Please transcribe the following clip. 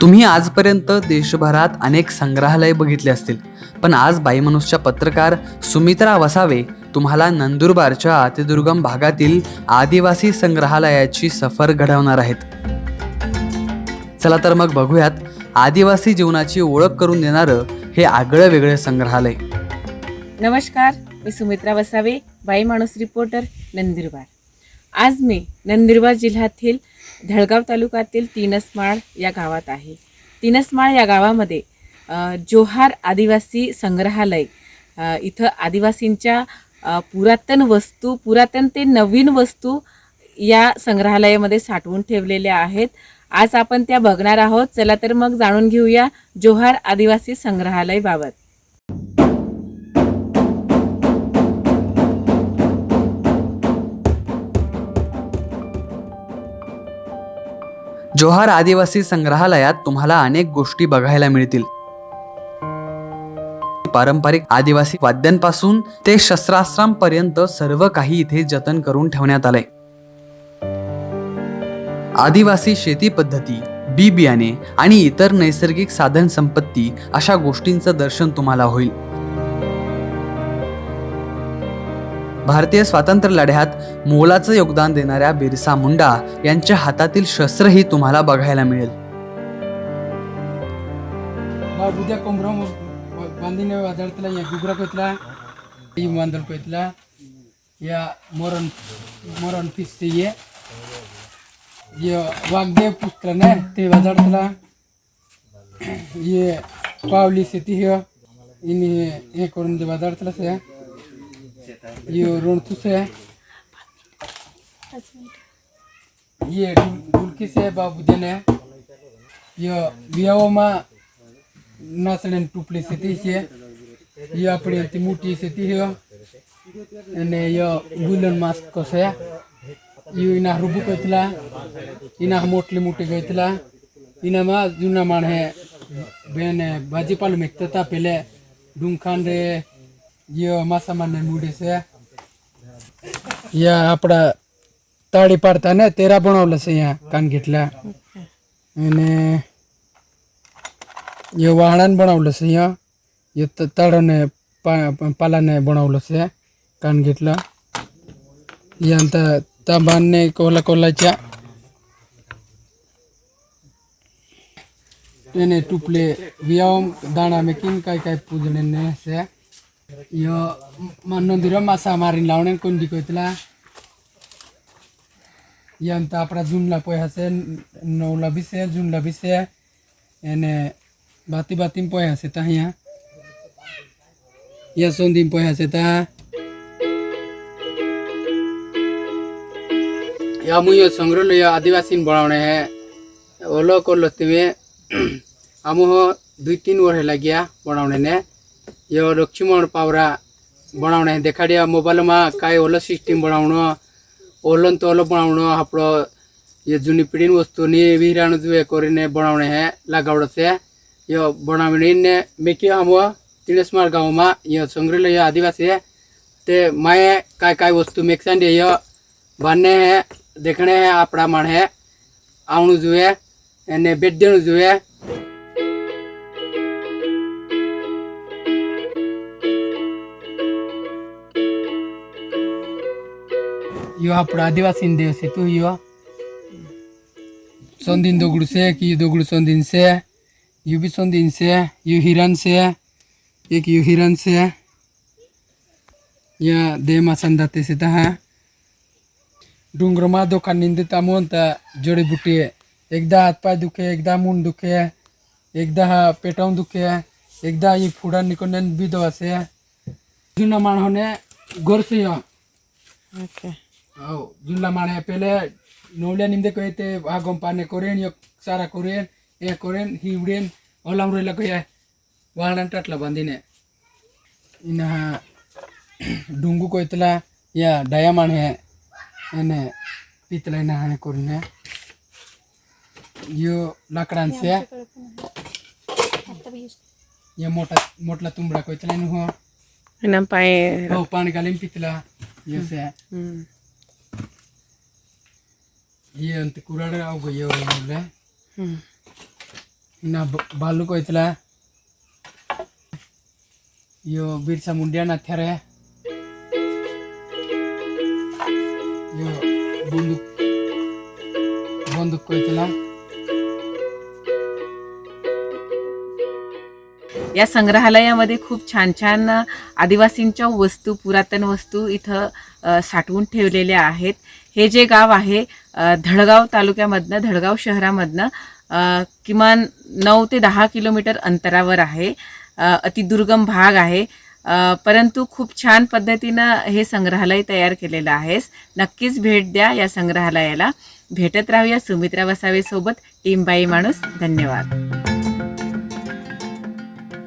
तुम्ही आजपर्यंत देशभरात अनेक संग्रहालय बघितले असतील. पण आज बाईमनुष्य पत्रकार सुमित्रा वसावे तुम्हाला नंदुरबारच्या अतिदुर्गम भागातील आदिवासी संग्रहालयाची सफर घडवणार आहेत. चला तर मग बघूयात आदिवासी जीवनाची ओळख करून देणारं हे आगळं वेगळं संग्रहालय. नमस्कार मी सुमित्रा वसावे बाई माणूस रिपोर्टर नंदुरबार. आज मी नंदुरबार जिल्ह्यातील धळगाव तालुक्यातील तिनसमाळ या गावात आहे. तिनसमाळ या गावामध्ये जोहार आदिवासी संग्रहालय इथं आदिवासींच्या पुरातन वस्तू पुरातन ते नवीन वस्तू या संग्रहालयामध्ये साठवून ठेवलेल्या आहेत. आज आपण त्या बघणार आहोत. चला तर मग जाणून घेऊया जोहार आदिवासी संग्रहालयबाबत जोहार आदिवासी संग्रहालयात तुम्हाला अनेक गोष्टी बघायला मिळतील. पारंपरिक आदिवासी वाद्यांपासून ते शस्त्रास्त्रांपर्यंत सर्व काही इथे जतन करून ठेवण्यात आलंय. आदिवासी शेती पद्धती बी बियाणे आणि इतर नैसर्गिक साधन संपत्ती अशा गोष्टींचं दर्शन तुम्हाला होईल. भारतीय स्वातंत्र्य लढ्यात मोलाचं योगदान देणाऱ्या बिरसा मुंडा यांच्या हातातील शस्त्रही तुम्हाला बघायला मिळेल. उद्या कोंबराम बांधीने वाजाडतला या गुबरा कोतला मांदल कोतला या मोरण मोरण पिसते ये. ये वाघदेव पुस्तला ने ते वाजाडतला ये पावली शेती हे इन हे करून ते वाजाडतला से ये रोणतू से ये ढुलकी से बाबू देने ये वियाओमा નાસણે ટૂપલી સ્થિતિ છે એ આપણી હતી મોટી સ્થિતિ છે અને એ ગુલન માસ્ક છે એ એના રૂબુ કહેતલા એના મોટલી મોટી ગયેલા એનામાં જૂના માણસે બેને ભાજીપાલું મેકતા હતા પેલે ડુંખાન રે યો માસામાને મૂડે છે. યા આપણા તાળી પાડતા ને તેરા ભણાવલે છે અહીંયા કાનગીટલા. અને યો વાહણાને ભણાવલે છે અહીંયા યો તાળોને પાલાને ભણાવલે છે કાનગીટલા. યા અંત તાંબાને કોલા કોલા ચા એને ટુપલે વ્યાયામ, દાણા મેં કિન કાંઈ કાંઈ પૂજણીને છે. यो मन्दिर माछा मारिन लाउने कोन्डी कोइतला ইয়ান তো আপনার জুনলা পয় আছে নৌলা বিছে জুনলা বিছে এনে বাতি বাতিম পয় আছে তা হিয়া ইয়া সন্দিম পয় আছে তা ইয়া মুই সংগ্রহালয় আদিবাসী বনাওনে হে ওলো করল তুমি আমহ দুই তিন ওর লাগিয়া বনাওনে নে यो क्षिमण पावरा बनाउने देखाडिया मोबाइलमा काय ओलो सिस्टम बनाउनु ओलन तोलो बनाउनु हाम्रो यो जुनी पिडिन पिँढी वस्तुनी विहिरानु जुए कोरिने बनाउने हे लगाउड से यो बनाउने मेकी हाम्रो तिलेसमार गाउँमा यो सङ्ग्रहालय यो आदिवासी है ते माए काय काय वस्तु मेक्सान यो भन्ने हे देख्ने हे आपडा माणे हे आउनु जुए એને બેટ દેણું युवा पूरा आदिवासी देव से तू युवा सोंदिन दोगुड़ से, कि दोगुड़ सोंदिन से, यू भी सोंदिन से, यू हिरन से, एक यू हिरन से। या दे मासन से तहा। डुंगरमा दो का निंदे तमोन ता जोड़े बूटी है एकदा हाथ पाए दुखे एकदा मुन दुखे एकदा पेटाउन दुखे एकदा ये फूडा निकोने भी दो ऐसे जुना मान होने गोर से या। जुल्ला माने पहले नोलिया निम्दे कहे थे आगम पाने कोरेन यो सारा कोरेन ए कोरेन हिवडेन ओलाम रोला कहे वाहन टाटला बांधीने इन डुंगू को इतला या डाया मान है एने पितला ना है कोरने यो लाकडान से या मोठा मोठला तुंबडा को इतला नु हो इना पाय हो पाणी घालीन पीतला यो से अवघ ये म्हणले हम्म. इना भालू को इतला। यो बिरसा मुंडिया ना थेरे यो बंदूक बंदूक को इतला। या संग्रहालयामध्ये खूप छान छान आदिवासींच्या वस्तू पुरातन वस्तू इथं साठवून ठेवलेल्या आहेत. हे जे गाव आहे धडगाव तालुक्यामधनं धडगाव शहरामधनं किमान नऊ ते दहा किलोमीटर अंतरावर आहे. अतिदुर्गम भाग आहे. परंतु खूप छान पद्धतीनं हे संग्रहालय तयार केलेलं आहेस. नक्कीच भेट द्या या संग्रहालयाला. भेटत राहूया सुमित्रा वसावेसोबत टीम बाई माणूस धन्यवाद.